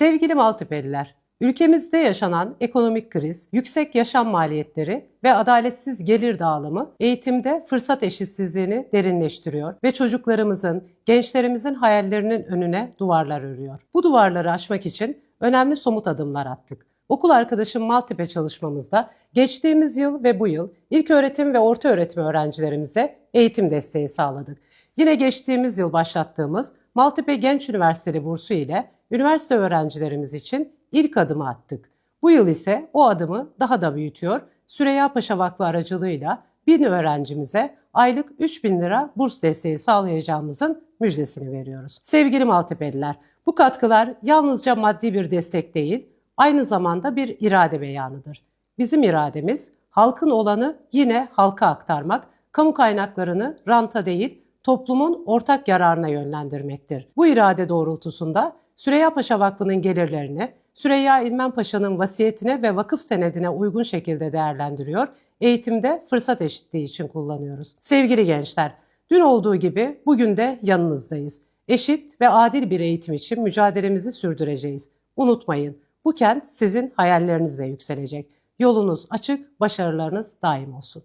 Sevgili Maltepeliler, ülkemizde yaşanan ekonomik kriz, yüksek yaşam maliyetleri ve adaletsiz gelir dağılımı eğitimde fırsat eşitsizliğini derinleştiriyor ve çocuklarımızın, gençlerimizin hayallerinin önüne duvarlar örüyor. Bu duvarları aşmak için önemli somut adımlar attık. Okul arkadaşım Maltepe çalışmamızda geçtiğimiz yıl ve bu yıl ilk öğretim ve orta öğretim öğrencilerimize eğitim desteği sağladık. Yine geçtiğimiz yıl başlattığımız Maltepe Genç Üniversiteli bursu ile üniversite öğrencilerimiz için ilk adımı attık. Bu yıl ise o adımı daha da büyütüyor. Süreyya Paşa Vakfı aracılığıyla bin öğrencimize aylık 3 bin lira burs desteği sağlayacağımızın müjdesini veriyoruz. Sevgili Maltepeliler, bu katkılar yalnızca maddi bir destek değil, aynı zamanda bir irade beyanıdır. Bizim irademiz halkın olanı yine halka aktarmak, kamu kaynaklarını ranta değil, toplumun ortak yararına yönlendirmektir. Bu irade doğrultusunda Süreyya Paşa Vakfı'nın gelirlerini Süreyya İlmen Paşa'nın vasiyetine ve vakıf senedine uygun şekilde değerlendiriyor, eğitimde fırsat eşitliği için kullanıyoruz. Sevgili gençler, dün olduğu gibi bugün de yanınızdayız. Eşit ve adil bir eğitim için mücadelemizi sürdüreceğiz. Unutmayın, bu kent sizin hayallerinizle yükselecek. Yolunuz açık, başarılarınız daim olsun.